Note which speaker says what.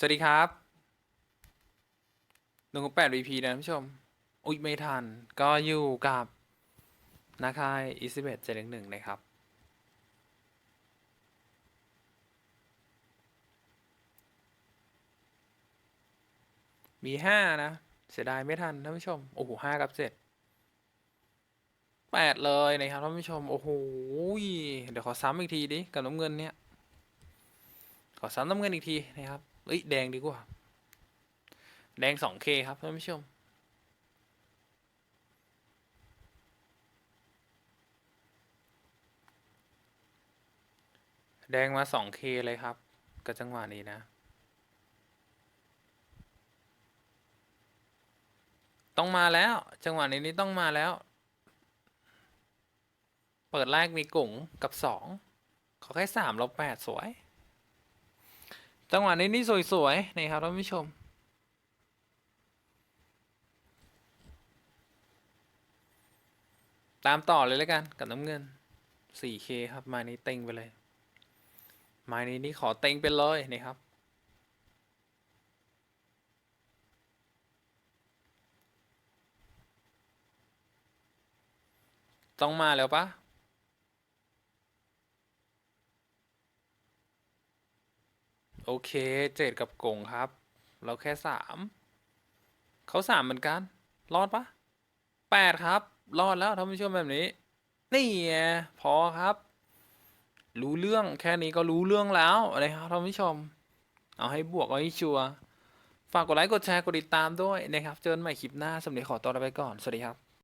Speaker 1: สวัสดีครับหนึ่งแปด VP นะท่านผู้ชม อุ๊ยไม่ทัน ก็อยู่กับนาคายอีสิเบตเจ็ดหนึ่งนะครับ มีห้านะ เสียดายไม่ทันท่านผู้ชม โอ้โหห้ากับเจ็ดแปดเลยนะครับท่านผู้ชม โอ้โห เดี๋ยวขอซ้ำอีกทีดิ กับน้ำเงินเนี่ย ขอซ้ำน้ำเงินอีกทีนะครับ เอ้ยแดงดีกว่า แดง 2K ครับท่านผู้ชมแดงมา 2K เลยครับ กับจังหวะนี้นะ ต้องมาแล้ว จังหวะนี้นี่ต้องมาแล้ว เปิดแรกมีกุ๋งกับสองขอแค่สามลบแปดสวย จังหวะนี้นี่สวยๆนี่ครับท่านผู้ชม ตามต่อเลยแล้วกันกับน้ำเงิน 4K ครับมานี้เต็งไปเลยมานี้นี่ขอเต็งไปเลยนี่ครับต้องมาแล้วปะ โอเคเจ็ดกับกงครับ เราแค่สามเขาสามเหมือนกัน รอดปะแปดครับ รอดแล้วท่านผู้ชมแบบนี้ นี่ไงพอครับ รู้เรื่องแค่นี้ก็รู้เรื่องแล้วนะครับท่านผู้ชม เอาให้บวกเอาให้ชัวร์ฝากกดไลค์กดแชร์กดติดตามด้วยนะครับ เจอกันใหม่คลิปหน้าสำหรับขอตัวลาไปก่อน สวัสดีครับ